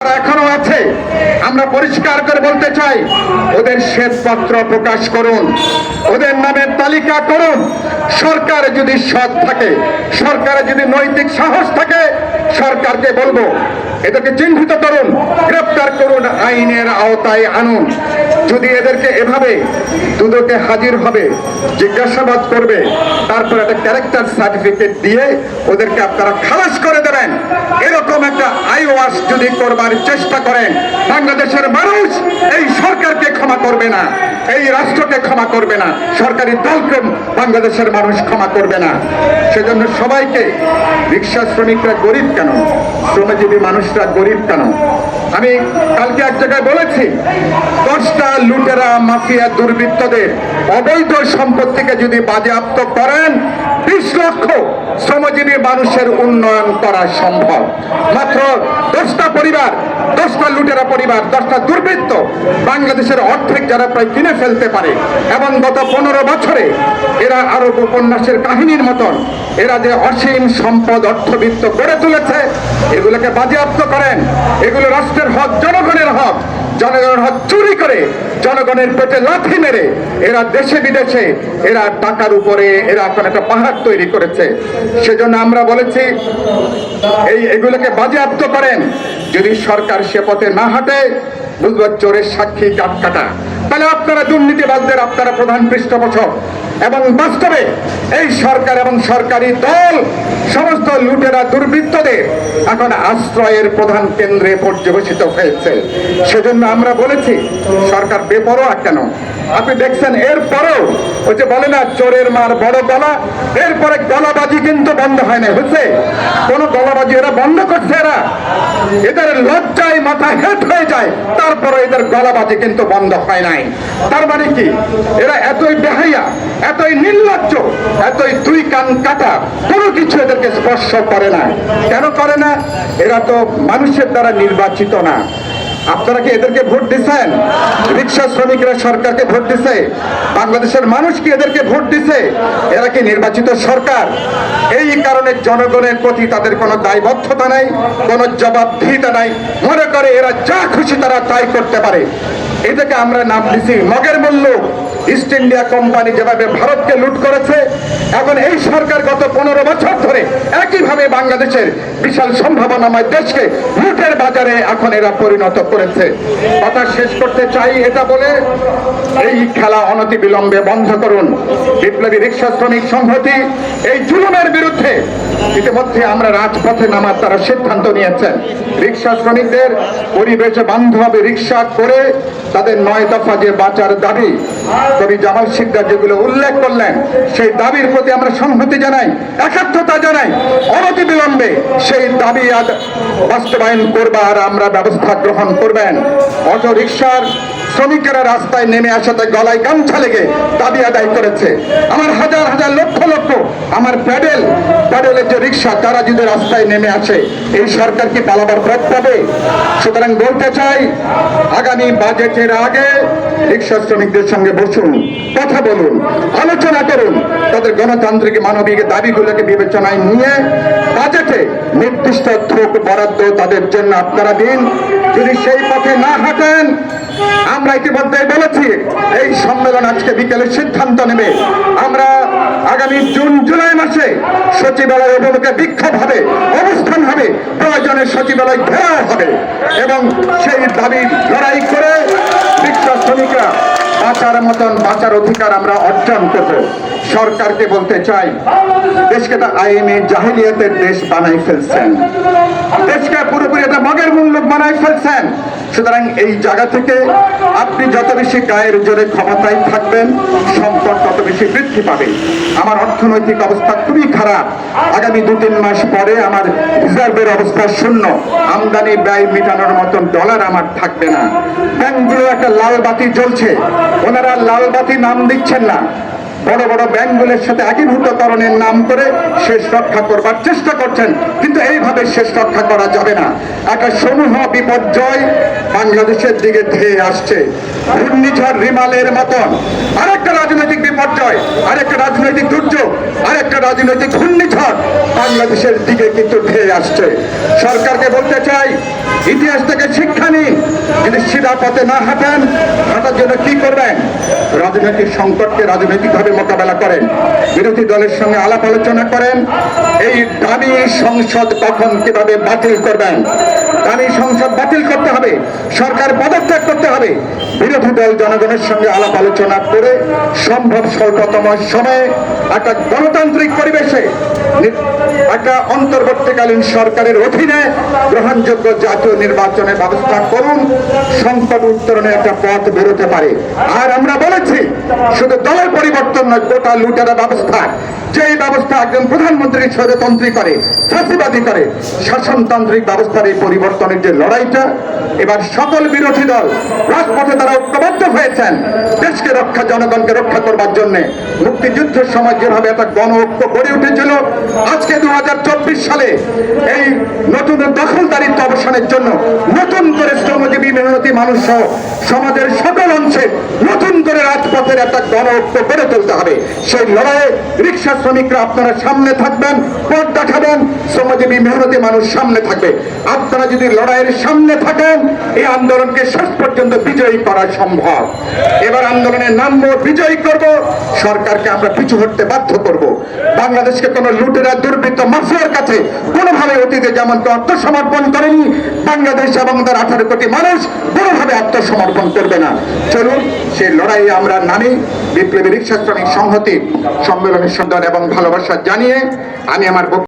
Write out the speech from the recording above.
এখনও আছে, আমরা পরিষ্কার করে বলতে চাই, ওদের শ্বেতপত্র প্রকাশ করুন, ওদের নামের তালিকা করুন। সরকার যদি সৎ থাকে সরকারের যদি নৈতিক সাহস থাকে সরকারকে বলব, এদেরকে চিহ্নিত করুন, গ্রেপ্তার করুন, আইনের আওতায় আনুন। যদি এদেরকে এভাবে দুদকে হাজির হবে, জিজ্ঞাসাবাদ করবে, তারপর একটা ক্যারেক্টার সার্টিফিকেট দিয়ে ওদেরকে আপনারা খালাস করে দেবেন। এরকম একটা আই ওয়াশ যদি করবার চেষ্টা করেন, বাংলাদেশের মানুষ এই সরকারকে ক্ষমা করবে না, এই রাষ্ট্রকে ক্ষমা করবে না, সরকারি দলকে বাংলাদেশের মানুষ ক্ষমা করবে না। সেজন্য সবাইকে রিক্সা শ্রমিকরা গরিব কেন? শ্রমজীবী মানুষরা গরিব কেন? আমি কালকে এক জায়গায় বলেছি, দশটা লুটেরা, মাফিয়া, দুর্বৃত্তদের অবৈধ সম্পত্তিকে যদি বাজেয়াপ্ত করেন, বিশ লক্ষ শ্রমজীবী মানুষের উন্নয়ন করা সম্ভব। মাত্র দশটা পরিবার দশটা লুটেরা পরিবার, দশটা দুর্বৃত্ত বাংলাদেশের অর্ধেক যারা প্রায় কিনে ফেলতে পারে। এবং গত পনেরো বছরে এরা আরও উপন্যাসের কাহিনীর মতন, এরা যে অসীম সম্পদ অর্থবিত্ত গড়ে তুলেছে, এগুলোকে বাজেয়াপ্ত করেন। এগুলো রাষ্ট্রের হক, জনগণের হক জনগণের হক করে জনগণের পেটে লাথি মেরে এরা দেশে বিদেশে, এরা টাকার উপরে, এরা এখন একটা পাহাড় তৈরি করেছে। সেজন্য আমরা বলেছি, এই এগুলোকে বাজেয়াপ্ত করেন। যদি সরকার সে পথে না হাঁটে বুঝব চোরের সাক্ষী কাট কাটা। তাহলে আপনারা দুর্নীতিবাজদের, আপনারা প্রধান পৃষ্ঠপোষক। এবং বাস্তবে এই সরকার এবং সরকারি দল, সমস্ত লুটেরা দুর্বৃত্তদের এখন আশ্রয়ের প্রধান কেন্দ্রে পর্যবেসিত হয়েছে। সেজন্য আমরা বলেছি, সরকার বেপরোয়া কেন? আপনি দেখছেন, এরপরেও ওই যে বলে না, চোরের মার বড় গলা, এরপরে গলাবাজি কিন্তু বন্ধ হয় না বুঝছে? কোন গলাবাজি এরা বন্ধ করছে এরা। এদের লজ্জায় মাথা হেট হয়ে যায়, তারপরে এদের গলাবাজি কিন্তু বন্ধ হয় নাই। তার মানে কি? এরা এতই বেহাইয়া এতই নির্লজ্জ, এতই দুই কান কাটা, কোনো কিছু এদেরকে স্পর্শ করে না। কেন করে না? এরা তো মানুষের দ্বারা নির্বাচিত না। আপনারা কি এদেরকে ভোট দিচ্ছেন? রিক্সা শ্রমিকরা সরকারকে ভোট দিছে বাংলাদেশের মানুষ কি এদেরকে ভোট দিছে এরা কি নির্বাচিত সরকার? এই কারণে জনগণের প্রতি তাদের কোনো দায়বদ্ধতা নাই, কোনো জবাবদিহিতা নাই। মনে করে এরা যা খুশি তারা তাই করতে পারে। এটাকে আমরা নাম দিছি মগের মূল্য। ইস্ট ইন্ডিয়া কোম্পানি যেভাবে ভারতকে লুট করেছে, এখন এই সরকার গত পনেরো বছর ধরে একইভাবে বাংলাদেশের বিশাল সম্ভাবনাময় দেশকে লুটের বাজারে এখন এরা পরিণত করেছে। কথা শেষ করতে চাই এটা বলে, এই খেলা অনতি বিলম্বে বন্ধ করুন। বিপ্লবী রিক্সা শ্রমিক সংহতি এই জুলুমের বিরুদ্ধে ইতিমধ্যে আমরা রাজপথে নামার তারা সিদ্ধান্ত নিয়েছেন রিক্সা শ্রমিকদের পরিবেশ বান্ধব রিক্সা করে তাদের নয় দফা যে বাঁচার দাবি, কবি জামাল শিকদার যেগুলো উল্লেখ করলেন, সেই দাবির প্রতি আমরা সংহতি জানাই, একাত্মতা জানাই, অনতি বিলম্বে সেই দাবি বাস্তবায়ন করবার আমরা ব্যবস্থা গ্রহণ করবেন। অটো রিক্সার শ্রমিকেরা রাস্তায় নেমে আসাতে গলায় গামছা লেগে দাবি আদায় করেছে। আমার হাজার হাজার লক্ষ লক্ষ আমার প্যাডেল, প্যাডেলের যে রিক্সা, তারা যদি রাস্তায় নেমে আসে, এই সরকার কি পালাবার পথ পাবে? সুতরাং বলতে চাই, আগামী বাজেটের আগে রিক্সা শ্রমিকদের সঙ্গে বসুন, কথা বলুন, আলোচনা করুন, তাদের গণতান্ত্রিক মানবিক দাবিগুলোকে বিবেচনায় নিয়ে বাজেটে নির্দিষ্ট থোক বরাদ্দ তাদের জন্য আপনারা দিন। যদি সেই পথে না হাঁটেন আমরা ইতিমধ্যে বলেছি, এই সম্মেলন আজকে বিকেলে সিদ্ধান্ত নেবে। আমরা আগামী জুন, জুলাই মাসে সচিবালয় অভিমুখে বিক্ষোভ হবে অবস্থান হবে, প্রয়োজনে সচিবালয় ঘেরাও হবে এবং সেই দাবি লড়াই করে রিক্সা শ্রমিকরা, বাঁচার মতন বাঁচার অধিকার আমরা অর্জন করব। সরকারকে বলতে চাই, দেশকে তো আইনে জাহিলিয়াতের দেশ বানাই ফেলছেন। দেশকে পুরোপুরি একটা মগের মূল্য বানাই ফেলছেন। সুতরাং এই জায়গা থেকে আপনি যত বেশি গায়ের জোরে ক্ষমতায় থাকবেন, সম্পদ তত বেশি বৃদ্ধি পাবে। আমার অর্থনৈতিক অবস্থা খুবই খারাপ। আগামী দু তিন মাস পরে আমার রিজার্ভের অবস্থা শূন্য। আমদানি ব্যয় মেটানোর মতন ডলার আমার থাকবে না। ব্যাংকগুলো একটা লাল বাতি জ্বলছে। ওনারা লাল বাতি নাম দিচ্ছেন না। বড় বড় ব্যাংকগুলোর সাথে একীভূতকরণের নাম করে শেষ রক্ষা করবার চেষ্টা করছেন। কিন্তু এইভাবে শেষ রক্ষা করা যাবে না। একটা সমূহ বিপর্যয় বাংলাদেশের দিকে ধেয়ে আসছে। ঘূর্ণিঝড় রিমালের মতন। আরেকটা রাজনৈতিক বিপর্যয়, আরেকটা রাজনৈতিক দুর্যোগ, আরেকটা রাজনৈতিক ঘূর্ণিঝড় বাংলাদেশের দিকে কিন্তু ধেয়ে আসছে। সরকারকে বলতে চাই, ইতিহাস থেকে শিক্ষা নিন। যদি সিধা পথে না হাঁটেন, হাঁটার জন্য কি করবেন? রাজনৈতিক সংকটকে রাজনৈতিকভাবে মোকাবেলা করেন, বিরোধী দলের সঙ্গে আলাপ আলোচনা করেন, এই দামি সংসদ কখন কীভাবে বাতিল করবেন? দামি সংসদ বাতিল করতে হবে, সরকার পদত্যাগ করতে হবে, বিরোধী দল জনগণের সঙ্গে আলাপ আলোচনা করে সম্ভব স্বল্পতম সময়ে একটা গণতান্ত্রিক পরিবেশে একটা অন্তর্বর্তীকালীন সরকারের অধীনে গ্রহণযোগ্য জাতীয় নির্বাচনের ব্যবস্থা করুন। সংকট উত্তরণের একটা পথ বেরোতে পারে। আর আমরা বলেছি, শুধু দলের পরিবর্তন নয়, গোটা লুটেরা ব্যবস্থা। যেই ব্যবস্থা একজন প্রধানমন্ত্রী স্বৈরতন্ত্রী করে ফাঁসিবাদী করে, শাসনতান্ত্রিক ব্যবস্থার এই পরিবর্তনের যে লড়াইটা, এবার সকল বিরোধী দল রাজপথে তারা ঐক্যবদ্ধ হয়েছেন। দেশকে রক্ষা, জনগণকে রক্ষা করবার জন্য মুক্তিযুদ্ধের সময় যেভাবে একটা গণ ঐক্য গড়ে উঠেছিল আজকে দু হাজার চব্বিশ সালে এই নতুন দখলদারিত্ব অবসানের জন্য নতুন করে শ্রমজীবী মেহনতি মানুষ সহ সমাজের সকল রাজপথের একটা গণ ঐক্য গড়ে তুলতে হবে। সেই লড়াইয়ে রিক্সা শ্রমিকরা আপনারা সামনে থাকবেন পথ দেখাবেন শ্রমজীবী, মেহনতি মানুষ সামনে থাকবে। আপনারা যদি লড়াইয়ের সামনে থাকেন, এই আন্দোলনকে শেষ পর্যন্ত বিজয়ী করা সম্ভব। এবার আন্দোলনের নামব, বিজয়ী করব, সরকারকে আমরা পিছু হটতে বাধ্য করব। বাংলাদেশকে কোনো লুটেরা, দুর্বৃত্ত, মাফিয়ার কাছে কোনোভাবে অতীতে যেমন কেউ আত্মসমর্পণ করেনি, বাংলাদেশ এবং তার আঠারো কোটি মানুষ কোনোভাবে আত্মসমর্পণ করবে না। চলুন সেই লড়াইয়ে আমরা নামি। বিপ্লবী রিক্সা শ্রমিক সংহতি সম্মেলনের সন্ধান এবং ভালোবাসা জানিয়ে আমি আমার